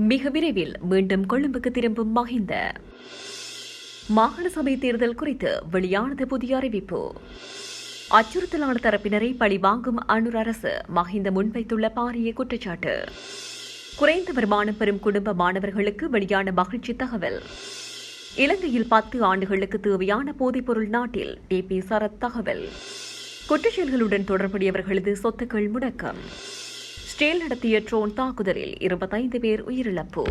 மிக விரைவில் மீண்டும் கொழும்புக்கு திரும்பும் மஹிந்த. மாகாண சபை தேர்தல் குறித்து வெளியானது புதிய அறிவிப்பு. அச்சுறுத்தலான தரப்பினரை பழிவாங்கும் அனுர் அரசு மஹிந்த முன்வைத்துள்ள பாரிய குற்றச்சாட்டு. குறைந்த வருமானம் பெறும் குடும்ப மாணவர்களுக்கு வெளியான மகிழ்ச்சி தகவல். இலங்கையில் பத்து ஆண்டுகளுக்கு தேவையான போதைப்பொருள் நாட்டில் டிபி சரத் தகவல். குற்றச்செயல்களுடன் தொடர்புடையவர்களது சொத்துக்கள் முடக்கம். ஸ்டேல் நடத்திய ட்ரோன் தாக்குதலில் இருபத்தைந்து பேர் உயிரிழப்பு.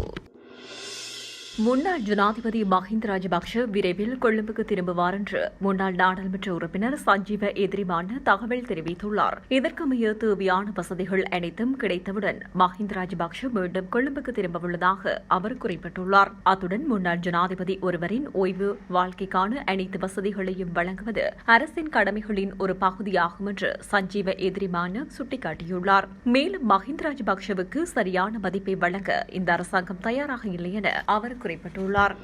முன்னாள் ஜனாதிபதி மஹிந்த ராஜபக்ஷ விரைவில் கொழும்புக்கு திரும்புவார் என்று முன்னாள் நாடாளுமன்ற உறுப்பினர் சஞ்சீவ எதிரிமான தகவல் தெரிவித்துள்ளார். இதற்கமைய தேவையான வசதிகள் அனைத்தும் கிடைத்தவுடன் மஹிந்த ராஜபக்ஷ மீண்டும் கொழும்புக்கு திரும்பவுள்ளதாக அவர் குறிப்பிட்டுள்ளார். அத்துடன் முன்னாள் ஜனாதிபதி ஒருவரின் ஓய்வு வாழ்க்கைக்கான அனைத்து வசதிகளையும் வழங்குவது அரசின் கடமைகளின் ஒரு பகுதியாகும் என்று சஞ்சீவ எதிரிமான சுட்டிக்காட்டியுள்ளார். மேலும் மஹிந்த ராஜபக்ஷவுக்கு சரியான மதிப்பை வழங்க இந்த அரசாங்கம் தயாராக இல்லை என அவர் குறிப்பிட்டுள்ளார்.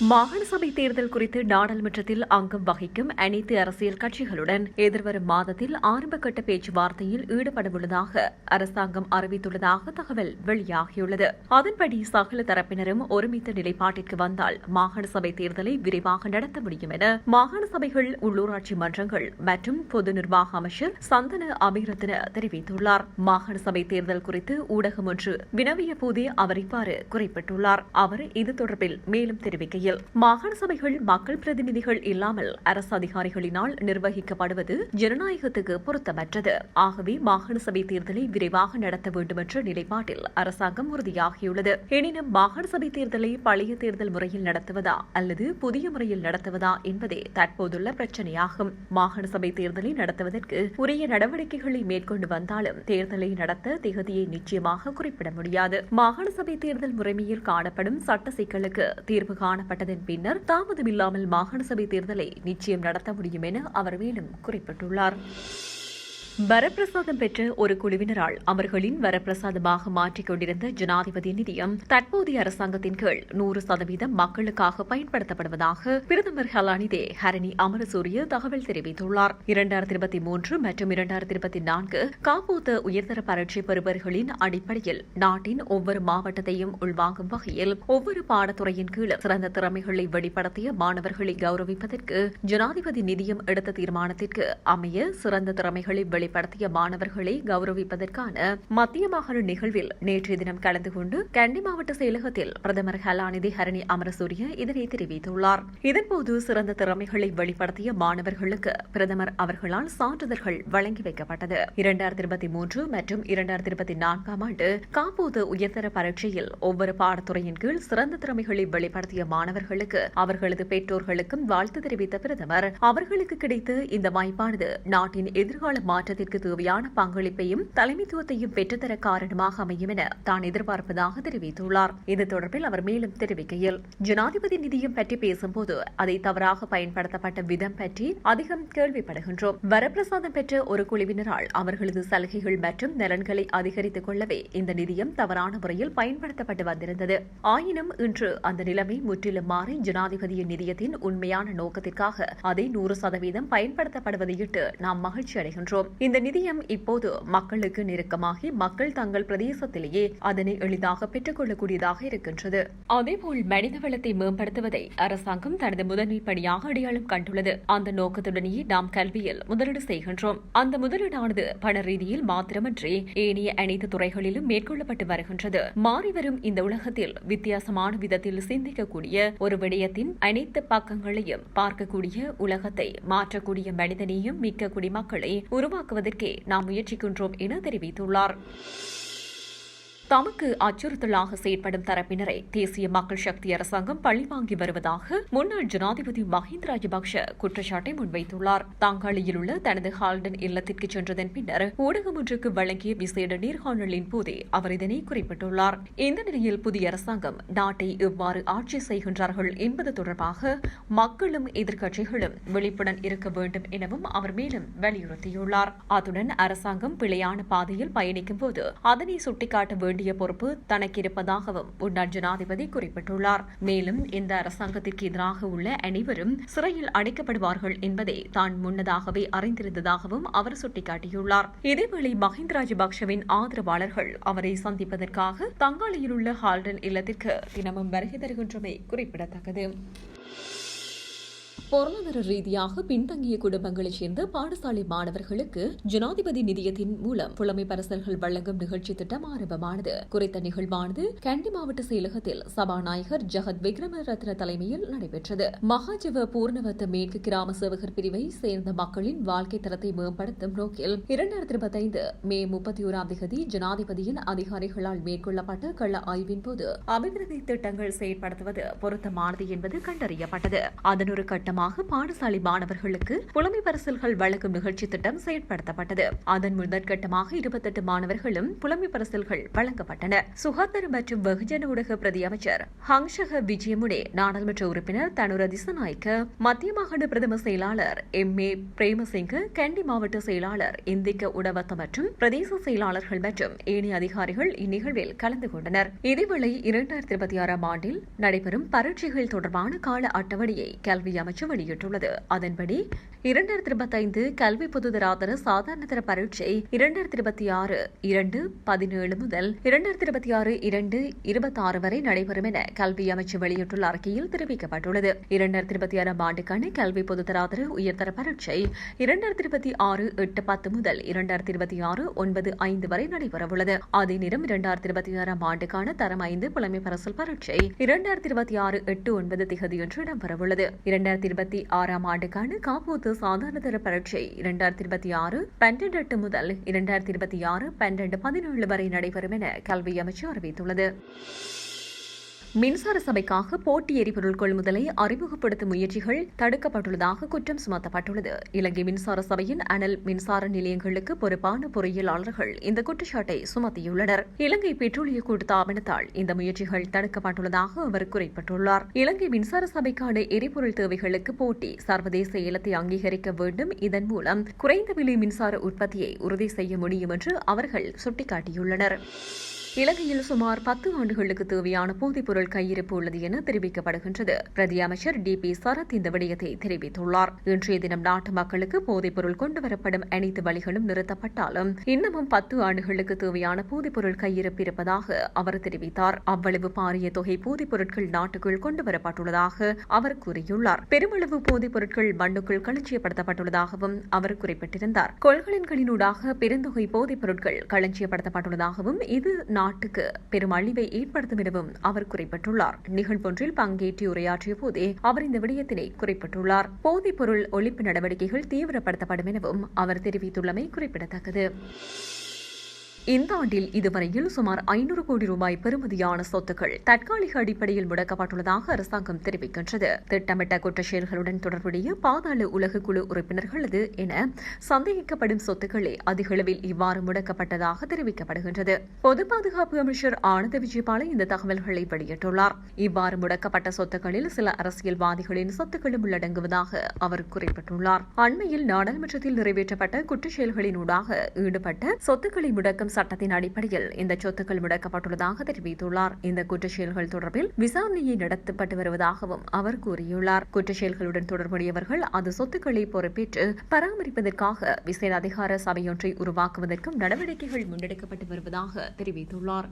மாகாண சபை தேர்தல் குறித்து நாடாளுமன்றத்தில் அங்கம் வகிக்கும் அனைத்து அரசியல் கட்சிகளுடன் எதிர்வரும் மாதத்தில் ஆரம்பகட்ட பேச்சுவார்த்தையில் ஈடுபடவுள்ளதாக அரசாங்கம் அறிவித்துள்ளதாக தகவல் வெளியாகியுள்ளது. அதன்படி சகல தரப்பினரும் ஒருமித்த நிலைப்பாட்டிற்கு வந்தால் மாகாண சபை தேர்தலை விரைவாக நடத்த முடியும் என மாகாண சபைகள் உள்ளூராட்சி மன்றங்கள் மற்றும் பொது நிர்வாக அமைச்சர் சந்தன அமீரத்தின தெரிவித்துள்ளார். மாகாண சபை தேர்தல் குறித்து ஊடகம் ஒன்று வினவிய போதே அவர் இவ்வாறு குறிப்பிட்டுள்ளார். அவர் இது தொடர்பில் மேலும் தெரிவிக்கையில் மாகாண சபைகள் மக்கள் பிரதிநிதிகள் இல்லாமல் அரசு அதிகாரிகளினால் நிர்வகிக்கப்படுவது ஜனநாயகத்துக்கு பொருத்தமற்றது. ஆகவே மாகாண சபை தேர்தலை விரைவாக நடத்த வேண்டும் என்ற நிலைப்பாட்டில் அரசாங்கம் உறுதியாகியுள்ளது. எனினும் மாகாண சபை தேர்தலை பழைய தேர்தல் முறையில் நடத்துவதா அல்லது புதிய முறையில் நடத்துவதா என்பதே தற்போதுள்ள பிரச்சனையாகும். மாகாண சபை தேர்தலை நடத்துவதற்கு உரிய நடவடிக்கைகளை மேற்கொண்டு வந்தாலும் தேர்தலை நடத்த திகதியை நிச்சயமாக குறிப்பிட முடியாது. மாகாண சபை தேர்தல் முறைமையில் காணப்படும் சட்ட சிக்கலுக்கு தீர்வு காணப்பட்டதன் பின்னர் தாமதமில்லாமல் மாகாண சபை தேர்தலை நிச்சயம் நடத்த முடியும் என அவர் மேலும் குறிப்பிட்டுள்ளார். வரப்பிரசாதம் பெற்ற ஒரு குழுவினரால் அவர்களின் வரப்பிரசாதமாக மாற்றிக் கொண்டிருந்த ஜனாதிபதி நிதியம் தற்போதைய அரசாங்கத்தின் கீழ் நூறு சதவீதம் மக்களுக்காக பயன்படுத்தப்படுவதாக பிரதமர் ஹலானிதே ஹரணி அமரசூரிய தகவல் தெரிவித்துள்ளார். இரண்டாயிரத்தி இருபத்தி மூன்று மற்றும் இரண்டாயிரத்தி இருபத்தி நான்கு காப்போத்த உயர்தர பரட்சி பெறுபவர்களின் அடிப்படையில் நாட்டின் ஒவ்வொரு மாவட்டத்தையும் உள்வாங்கும் வகையில் ஒவ்வொரு பாடத்துறையின் கீழ் சிறந்த திறமைகளை வெளிப்படுத்திய மாணவர்களை கௌரவிப்பதற்கு ஜனாதிபதி நிதியம் எடுத்த தீர்மானத்திற்கு அமைய சிறந்த திறமைகளை வெளிப்படுத்திய மாணவர்களை கௌரவிப்பதற்கான மத்திய மாகாண நிகழ்வில் நேற்றைய தினம் கலந்து கொண்டு கண்டி மாவட்ட செயலகத்தில் பிரதமர் கலாநிதி ஹரணி அமரசூரிய இதனை தெரிவித்துள்ளார். இதன்போது சிறந்த திறமைகளை வெளிப்படுத்திய மாணவர்களுக்கு பிரதமர் அவர்களால் சான்றிதழ்கள் வழங்கி வைக்கப்பட்டது. இரண்டாயிரத்தி இருபத்தி மூன்று மற்றும் இரண்டாயிரத்தி இருபத்தி நான்காம் ஆண்டு காப்போது உயர்தர பரீட்சையில் ஒவ்வொரு பாடத்துறையின் கீழ் சிறந்த திறமைகளை வெளிப்படுத்திய மாணவர்களுக்கு அவர்களது பெற்றோர்களுக்கும் வாழ்த்து தெரிவித்த பிரதமர் அவர்களுக்கு கிடைத்த இந்த வாய்ப்பானது நாட்டின் எதிர்கால மாற்றத்திற்கு தேவையான பங்களிப்பையும் தலைமைத்துவத்தையும் பெற்றுத்தர காரணமாக அமையும் என தான் எதிர்பார்ப்பதாக தெரிவித்துள்ளார். இது தொடர்பில் அவர் மேலும் தெரிவிக்கையில் ஜனாதிபதி நிதியம் பற்றி பேசும்போது அதை தவறாக பயன்படுத்தப்பட்ட விதம் பற்றி அதிகம் கேள்விப்படுகின்றோம். வரப்பிரசாதம் பெற்ற ஒரு குழுவினரால் அவர்களது சலுகைகள் மற்றும் நலன்களை அதிகரித்துக் கொள்ளவே இந்த நிதியம் தவறான முறையில் பயன்படுத்தப்பட்டு வந்திருந்தது. ஆயினும் இன்று அந்த நிலைமை முற்றிலும் மாறி ஜனாதிபதியின் நிதியத்தின் உண்மையான நோக்கத்திற்காக அதை நூறு சதவீதம் பயன்படுத்தப்படுவதையிட்டு நாம் மகிழ்ச்சி அடைகின்றோம் இந்த நிதியம் இப்போது மக்களுக்கு நெருக்கமாகி மக்கள் தங்கள் பிரதேசத்திலேயே அதனை எளிதாக பெற்றுக்கொள்ளக்கூடியதாக இருக்கின்றது. அதேபோல் மனித வளத்தை மேம்படுத்துவதை அரசாங்கம் தனது முதன்மை பணியாக அடையாளம் கண்டுள்ளது. அந்த நோக்கத்துடனேயே நாம் கல்வியில் முதலீடு செய்கின்றோம். அந்த முதலீடானது பண ரீதியில் மாத்திரமன்றி ஏனைய அனைத்து துறைகளிலும் மேற்கொள்ளப்பட்டு வருகின்றது. மாறிவரும் இந்த உலகத்தில் வித்தியாசமான விதத்தில் சிந்திக்கக்கூடிய ஒரு விடயத்தின் அனைத்து பக்கங்களையும் பார்க்கக்கூடிய உலகத்தை மாற்றக்கூடிய மனிதனையும் மிக்க குடிமக்களை உருவாக்குவதற்கே நாம் முயற்சிக்கின்றோம் என தெரிவித்துள்ளார். தமக்கு அச்சுறுத்தலாக செயற்படும் தரப்பினரை தேசிய மக்கள் சக்தி அரசாங்கம் பழி வாங்கி வருவதாக முன்னாள் ஜனாதிபதி மஹிந்த ராஜபக்ஷ குற்றச்சாட்டை முன்வைத்துள்ளார். தாங்காளியில் உள்ள தனது ஹால்டன் இல்லத்திற்கு சென்றதன் பின்னர் ஊடகம் ஒன்றுக்கு வழங்கிய விசேட நேர்காணலின் போதே அவர் இதனை குறிப்பிட்டுள்ளார். இந்த நிலையில் புதிய அரசாங்கம் நாட்டை எவ்வாறு ஆட்சி செய்கின்றார்கள் என்பது தொடர்பாக மக்களும் எதிர்க்கட்சிகளும் விழிப்புடன் இருக்க வேண்டும் எனவும் அவர் மேலும் வலியுறுத்தியுள்ளார். அத்துடன் அரசாங்கம் பிழையான பாதையில் பயணிக்கும் போது அதனை சுட்டிக்காட்ட வேண்டும் வேண்டிய பொறுப்பு தனக்கு இருப்பதாகவும் முன்னாள் ஜனாதிபதி குறிப்பிட்டுள்ளார். மேலும் இந்த அரசாங்கத்திற்கு எதிராக உள்ள அனைவரும் சிறையில் அடைக்கப்படுவார்கள் என்பதை தான் முன்னதாகவே அறிந்திருந்ததாகவும் அவர் சுட்டிக்காட்டியுள்ளார். இதேவேளை மஹிந்த ராஜபக்ஷவின் ஆதரவாளர்கள் அவரை சந்திப்பதற்காக தங்காளியில் உள்ள ஹால்டன் இல்லத்திற்கு தினமும் வருகை தருகின்றமை குறிப்பிடத்தக்கது. பொருளாதார ரீதியாக பின்தங்கிய குடும்பங்களைச் சேர்ந்த பாடசாலை மாணவர்களுக்கு ஜனாதிபதி நிதியத்தின் மூலம் புலமை பரிசல்கள் வழங்கும் நிகழ்ச்சி திட்டம் ஆரம்பமானது. குறித்த நிகழ்வானது கண்டி மாவட்ட செயலகத்தில் சபாநாயகர் ஜெகத் விக்ரமரத்ன தலைமையில் நடைபெற்றது. மகாஜவ பூர்ணவத்த மேற்கு கிராம சேவகர் பிரிவை சேர்ந்த மக்களின் வாழ்க்கை தரத்தை மேம்படுத்தும் நோக்கில் இரண்டாயிரத்தி இருபத்தைந்து மே முப்பத்தி ஓராம் தேதி ஜனாதிபதியின் அதிகாரிகளால் மேற்கொள்ளப்பட்ட கள ஆய்வின் போது அபிவிருத்தி திட்டங்கள் செயல்படுத்துவது பொருத்தமானது என்பது கண்டறியப்பட்டது. அதன் ஒரு மூலமாக பாடசாலை மாணவர்களுக்கு புலமை பரிசல்கள் வழங்கும் நிகழ்ச்சி திட்டம் செயற்படுத்தப்பட்டது. அதன் முதற்கட்டமாக இருபத்தெட்டு மாணவர்களும் புலமை பரிசல்கள் வழங்கப்பட்டன. சுகாதார மற்றும் வெகுஜன ஊடக பிரதி அமைச்சர் ஹங்ஷக விஜயமுடே நாடாளுமன்ற உறுப்பினர் தனுர திசநாய்க்க மத்திய மாகாண பிரதம செயலாளர் எம். ஏ. பிரேமசிங்க கண்டி மாவட்ட செயலாளர் இந்திக்க உடவத்த மற்றும் பிரதேச செயலாளர்கள் மற்றும் ஏனைய அதிகாரிகள் இந்நிகழ்வில் கலந்து கொண்டனர். இதேவேளை இரண்டாயிரத்தி இருபத்தி ஆறாம் ஆண்டில் நடைபெறும் பரீட்சைகள் தொடர்பான கால அட்டவணையை கல்வி அமைச்சர் வெளியிட்டுள்ளது. அதன்படி இரண்டாயிரத்தி இருபத்தி ஐந்து கல்வி பொதுதராதர சாதாரணதர பரீட்சை இரண்டாயிரத்தி இருபத்தி ஆறு இரண்டு பதினேழு முதல் இரண்டாயிரத்தி இருபத்தி ஆறு இரண்டு இருபத்தி ஆறு வரை நடைபெறும் என கல்வி அமைச்சு வெளியிட்டுள்ள அறிக்கையில் தெரிவிக்கப்பட்டுள்ளது. இரண்டாயிரத்தி இருபத்தி ஆறாம் ஆண்டுக்கான கல்வி பொதுதராதர உயர்தர பரீட்சை இரண்டாயிரத்தி இருபத்தி ஆறு எட்டு பத்து முதல் இரண்டாயிரத்தி இருபத்தி ஆறு ஒன்பது ஐந்து வரை நடைபெறவுள்ளது. அதே நேரம் இரண்டாயிரத்தி இருபத்தி ஆறாம் ஆண்டுக்கான தரம் ஐந்து புலமை பரசல் பரீட்சை இரண்டாயிரத்தி இருபத்தி ஆறு எட்டு ஒன்பது திகதியன்று இடம்பெறவுள்ளது. இரண்டாயிரத்தி இருபத்தி ஆறாம் ஆண்டுக்கான காப்போத்து சாதாரண தர பரீட்சை இரண்டாயிரத்தி இருபத்தி ஆறு பன்னெண்டு எட்டு முதல் இரண்டாயிரத்தி இருபத்தி ஆறு பன்னெண்டு பதினேழு வரை நடைபெறும் என கல்வி அமைச்சு அறிவித்துள்ளது. மின்சார சபைக்காக போட்டி எரிபொருள் கொள்முதலை அறிமுகப்படுத்தும் முயற்சிகள் தடுக்கப்பட்டுள்ளதாக குற்றம் சுமத்தப்பட்டுள்ளது. இலங்கை மின்சார சபையின் அனல் மின்சார நிலையங்களுக்கு பொறுப்பான பொறியியலாளர்கள் இந்த குற்றச்சாட்டை சுமத்தியுள்ளனர். இலங்கை பெட்ரோலிய கூட்டுத்தாபனத்தால் இந்த முயற்சிகள் தடுக்கப்பட்டுள்ளதாக அவர் குறிப்பிட்டுள்ளார். இலங்கை மின்சார சபைக்கான எரிபொருள் தேவைகளுக்கு போட்டி சர்வதேச ஏலத்தை அங்கீகரிக்க வேண்டும். இதன் மூலம் குறைந்த விலை மின்சார உற்பத்தியை உறுதி செய்ய முடியும் என்று அவர்கள் சுட்டிக்காட்டியுள்ளனர். இலங்கையில் சுமார் பத்து ஆண்டுகளுக்கு தேவையான போதைப்பொருள் கையிருப்பு உள்ளது என தெரிவிக்கப்படுகின்றது. பிரதி அமைச்சர் டி பி சரத் இந்த விடயத்தை தெரிவித்துள்ளார். இன்றைய தினம் நாட்டு மக்களுக்கு போதைப்பொருள் கொண்டுவரப்படும் அனைத்து வழிகளும் நிறுத்தப்பட்டாலும் இன்னமும் பத்து ஆண்டுகளுக்கு தேவையான போதைப்பொருள் கையிருப்பு இருப்பதாக அவர் தெரிவித்தார். அவ்வளவு பாரிய தொகை போதைப் பொருட்கள் நாட்டுக்குள் கொண்டுவரப்பட்டுள்ளதாக அவர் கூறியுள்ளார். பெருமளவு போதைப் பொருட்கள் மண்ணுக்குள் களஞ்சியப்படுத்தப்பட்டுள்ளதாகவும் அவர் குறிப்பிட்டிருந்தார். கொள்கலன்களினூடாக பெருந்தொகை போதைப் பொருட்கள் களஞ்சியப்படுத்தப்பட்டுள்ளதாகவும் இது நாட்டுக்கு பெரும் அழிவை ஏற்படுத்தும் எனவும் அவர் குறிப்பிட்டுள்ளார். நிகழ்வொன்றில் பங்கேற்று உரையாற்றிய போதே அவர் இந்த விடயத்தினை குறிப்பிட்டுள்ளார். போதைப் பொருள் ஒழிப்பு நடவடிக்கைகள் தீவிரப்படுத்தப்படும் எனவும் அவர் தெரிவித்துள்ளமை குறிப்பிடத்தக்கது. இந்த ஆண்டில் இதுவரையில் சுமார் ஐநூறு கோடி ரூபாய் பெறுமதியான சொத்துக்கள் தற்காலிக அடிப்படையில் முடக்கப்பட்டுள்ளதாக அரசாங்கம் தெரிவிக்கின்றது. திட்டமிட்ட குற்ற செயல்களுடன் தொடர்புடைய பாதாள உலக குழு உறுப்பினர்களது என சந்தேகிக்கப்படும் சொத்துக்களே அதிகளவில் இவ்வாறு முடக்கப்பட்டதாக தெரிவிக்கப்படுகின்றது. பொது பாதுகாப்பு அமைச்சர் ஆனந்த விஜயபால இந்த தகவல்களை வெளியிட்டுள்ளார். இவ்வாறு முடக்கப்பட்ட சொத்துக்களில் சில அரசியல்வாதிகளின் சொத்துக்களும் உள்ளடங்குவதாக அவர் குறிப்பிட்டுள்ளார். அண்மையில் நாடாளுமன்றத்தில் நிறைவேற்றப்பட்ட குற்றச் செயல்களினூடாக ஈடுபட்ட சொத்துக்களை முடக்கம் சட்டத்தின் அடிப்படையில் இந்த சொத்துக்கள் முடக்கப்பட்டுள்ளதாக தெரிவித்துள்ளார். இந்த குற்றச்செயல்கள் தொடர்பில் விசாரணையை நடத்தப்பட்டு வருவதாகவும் அவர் கூறியுள்ளார். குற்றச்செயல்களுடன் தொடர்புடையவர்கள் அது சொத்துக்களை பொறுப்பேற்று பராமரிப்பதற்காக விசேட அதிகார சபையொன்றை உருவாக்குவதற்கும் நடவடிக்கைகள் முன்னெடுக்கப்பட்டு வருவதாக தெரிவித்துள்ளார்.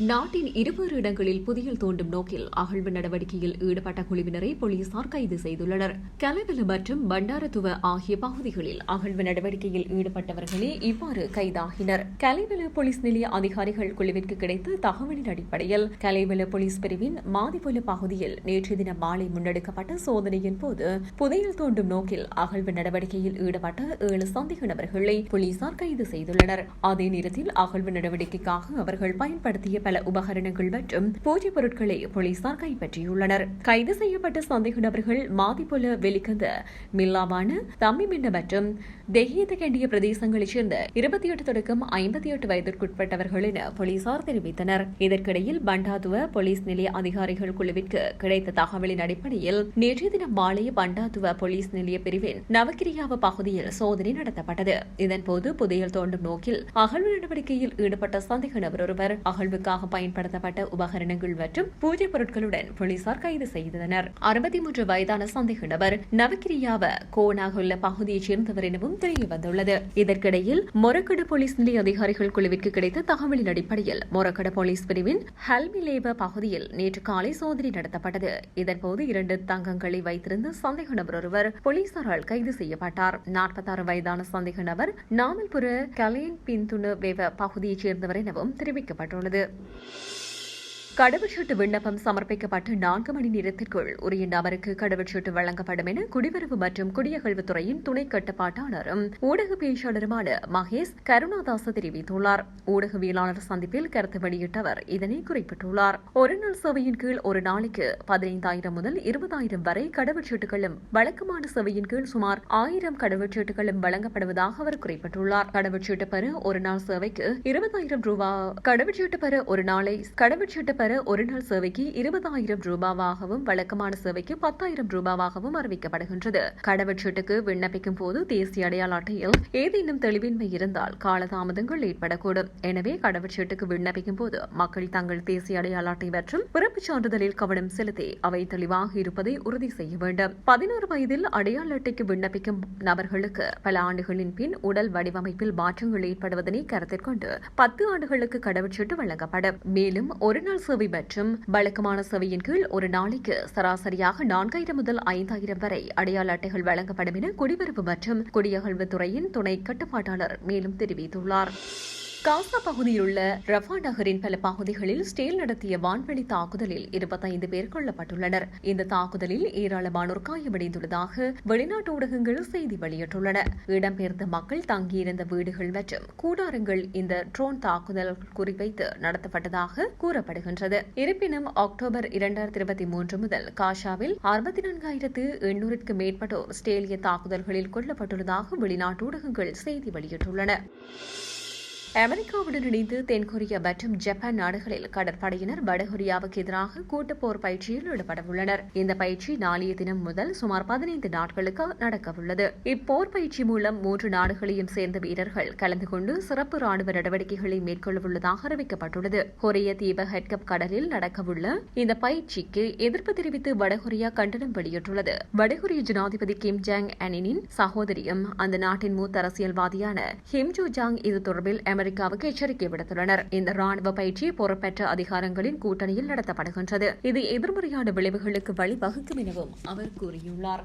நாட்டின் இருவேறு இடங்களில் புதியல் தோண்டும் நோக்கில் அகழ்வு நடவடிக்கையில் ஈடுபட்ட குழுவினரை போலீசார் கைது செய்துள்ளனர். கலைவல மற்றும் பண்டாரத்துவ ஆகிய பகுதிகளில் அகழ்வு நடவடிக்கையில் ஈடுபட்டவர்களே இவ்வாறு கைதாகினர். கலைவல போலீஸ் நிலைய அதிகாரிகள் குழுவிற்கு கிடைத்த தகவலின் அடிப்படையில் கலைவல போலீஸ் பிரிவின் மாதிபொல பகுதியில் நேற்று தினம் மாலை முன்னெடுக்கப்பட்ட சோதனையின் போது புதையல் தோண்டும் நோக்கில் அகழ்வு நடவடிக்கையில் ஈடுபட்ட ஏழு சந்தேக நபர்களை போலீசார் கைது செய்துள்ளனர். அதே நேரத்தில் அகழ்வு நடவடிக்கைக்காக அவர்கள் பயன்படுத்திய பல உபகரணங்கள் மற்றும் பூஜை பொருட்களை போலீசார் கைப்பற்றியுள்ளனர். கைது செய்யப்பட்ட சந்தேக நபர்கள் மாதிபுல வெளிக்கந்த மில்லாவான தம்மிமின்ன மற்றும் தெஹியதகண்டிய பிரதேசங்களைச் சேர்ந்த இருபத்தி எட்டு தொடக்கம் ஐம்பத்தி எட்டு வயதிற்குட்பட்டவர்கள் என போலீசார் தெரிவித்தனர். இதற்கிடையில் பண்டாதுவ போலீஸ் நிலைய அதிகாரிகள் குழுவிற்கு கிடைத்த தகவலின் அடிப்படையில் நேற்றைய தினம் மாலை பண்டாதுவ போலீஸ் நிலைய பிரிவின் நவகிரியாவ பகுதியில் சோதனை நடத்தப்பட்டது. இதன்போது புதையல் தோண்டும் நோக்கில் அகழ்வு நடவடிக்கையில் ஈடுபட்ட சந்தேக நபர் ஒருவர் அகழ்வுக்காக பயன்படுத்தப்பட்ட உபகரணங்கள் மற்றும் பூஜை பொருட்களுடன் போலீசார் கைது செய்தனர். அறுபத்தி மூன்று வயதான சந்தேக நபர் நவகிரியாவ கோனாகுள்ள பகுதியைச் சேர்ந்தவர் எனவும் தெரிய வந்துள்ளது இதற்கிடையில் மொரக்கடு போலீஸ் நிலைய அதிகாரிகள் குழுவிற்கு கிடைத்த தகவலின் அடிப்படையில் மொரக்கடு போலீஸ் பிரிவின் ஹல்மிலேப பகுதியில் நேற்று காலை சோதனை நடத்தப்பட்டது. இதன்போது இரண்டு தங்கங்களை வைத்திருந்த சந்தேக நபர் ஒருவர் போலீசாரால் கைது செய்யப்பட்டார். நாற்பத்தாறு வயதான சந்தேக நபர் நாமல்புர கலேன் பின்துணு வேவ பகுதியைச் சேர்ந்தவர் எனவும் தெரிவிக்கப்பட்டுள்ளது. 了。கடவுச்சீட்டு விண்ணப்பம் சமர்ப்பிக்கப்பட்டு நான்கு மணி நேரத்திற்குள் உரிய நபருக்கு கடவுச்சீட்டு வழங்கப்படும் என குடிவரவு மற்றும் குடியகழ்வுத்துறையின் துணை கட்டுப்பாட்டாளரும் ஊடக பேச்சாளருமான மகேஷ் கருணாதாச தெரிவித்துள்ளார். ஊடகவியலாளர் சந்திப்பில் கருத்து வெளியிட்டவர் இதனை குறிப்பிட்டுள்ளார். ஒரு நாள் சேவையின் கீழ் ஒரு நாளைக்கு பதினைந்தாயிரம் முதல் இருபதாயிரம் வரை கடவுச்சீட்டுகளும் வழக்கமான சேவையின் கீழ் சுமார் ஆயிரம் கடவுச்சீட்டுகளும் வழங்கப்படுவதாக அவர் குறிப்பிட்டுள்ளார். கடவுச்சீட்டு பெற ஒரு நாள் சேவைக்கு இருபதாயிரம் ரூபாய் கடவுச்சீட்டு பெற ஒரு நாளை கடவுச்சீட்டு பெற ஒரு நாள் சேவைக்கு இருபதாயிரம் ரூபாவாகவும் வழக்கமான சேவைக்கு பத்தாயிரம் ரூபாவாகவும் அறிவிக்கப்படுகின்றது. கடவுச்சீட்டுக்கு விண்ணப்பிக்கும் போது தேசிய அடையாள அட்டையில் ஏதேனும் தெளிவின்மை இருந்தால் காலதாமதங்கள் ஏற்படக்கூடும். எனவே கடவுச்சீட்டுக்கு விண்ணப்பிக்கும் போது மக்கள் தங்கள் தேசிய அடையாள அட்டை மற்றும் பிறப்புச் சான்றிதழில் கவனம் செலுத்தி அவை தெளிவாக இருப்பதை உறுதி செய்ய வேண்டும். பதினோரு வயதில் அடையாள அட்டைக்கு விண்ணப்பிக்கும் நபர்களுக்கு பல ஆண்டுகளின் பின் உடல் வடிவமைப்பில் மாற்றங்கள் ஏற்படுவதனை கருத்தில் கொண்டு பத்து ஆண்டுகளுக்கு கடவுச்சீட்டு வழங்கப்படும். மேலும் ஒரு நாள் சேவை மற்றும் வழக்கமான சேவையின் கீழ் ஒரு நாளைக்கு சராசரியாக நான்காயிரம் முதல் ஐந்தாயிரம் வரை அடையாள அட்டைகள் வழங்கப்படும் என குடிவரவு மற்றும் குடியகழ்வுத்துறையின் துணை கட்டுப்பாட்டாளர் மேலும் தெரிவித்துள்ளார். காசா பகுதியில் உள்ள ரஃபா நகரின் பல பகுதிகளில் ஸ்டேல் நடத்திய வான்வெளி தாக்குதலில் இருபத்தைந்து பேர் கொல்லப்பட்டுள்ளனர். இந்த தாக்குதலில் ஏராளமானோர் காயமடைந்துள்ளதாக வெளிநாட்டு ஊடகங்கள் செய்தி வெளியிட்டுள்ளன. இடம்பெயர்ந்த மக்கள் தங்கியிருந்த வீடுகள் மற்றும் கூடாரங்கள் இந்த ட்ரோன் தாக்குதல் குறிவைத்து நடத்தப்பட்டதாக கூறப்படுகின்றது. இருப்பினும் அக்டோபர் இரண்டாயிரத்தி இருபத்தி மூன்று முதல் காஷாவில் அறுபத்தி நான்காயிரத்து எண்ணூறுக்கு மேற்பட்டோர் ஸ்டேலிய தாக்குதல்களில் கொல்லப்பட்டுள்ளதாக வெளிநாட்டு ஊடகங்கள் செய்தி வெளியிட்டுள்ளன. அமெரிக்காவுடன் இணைந்து தென்கொரியா மற்றும் ஜப்பான் நாடுகளில் கடற்படையினர் வடகொரியாவுக்கு எதிராக கூட்டுப்போர் பயிற்சியில் ஈடுபடவுள்ளனர். இந்த பயிற்சி நாளைய தினம் முதல் சுமார் பதினைந்து நாட்களுக்கு நடக்கவுள்ளது. இப்போர் பயிற்சி மூலம் மூன்று நாடுகளையும் சேர்ந்த வீரர்கள் கலந்து கொண்டு சிறப்பு ராணுவ நடவடிக்கைகளை மேற்கொள்ளவுள்ளதாக அறிவிக்கப்பட்டுள்ளது. கொரிய தீப ஹெட்கப் கடலில் நடக்கவுள்ள இந்த பயிற்சிக்கு எதிர்ப்பு தெரிவித்து வடகொரியா கண்டனம் வெளியிட்டுள்ளது. வடகொரிய ஜனாதிபதி கிம் ஜாங் அனினின் சகோதரியும் அந்த நாட்டின் மூத்த அரசியல்வாதியான ஹிம் ஜோ ஜாங் இது தொடர்பில் அமெரிக்காவுக்கு எச்சரிக்கை விடுத்துள்ளனர். இந்த ராணுவ பயிற்சி பொறுப்பற்ற அதிகாரங்களின் கூட்டணியில் நடத்தப்படுகின்றது. இது எதிர்மறையான விளைவுகளுக்கு வழிவகுக்கும் எனவும் அவர் கூறியுள்ளார்.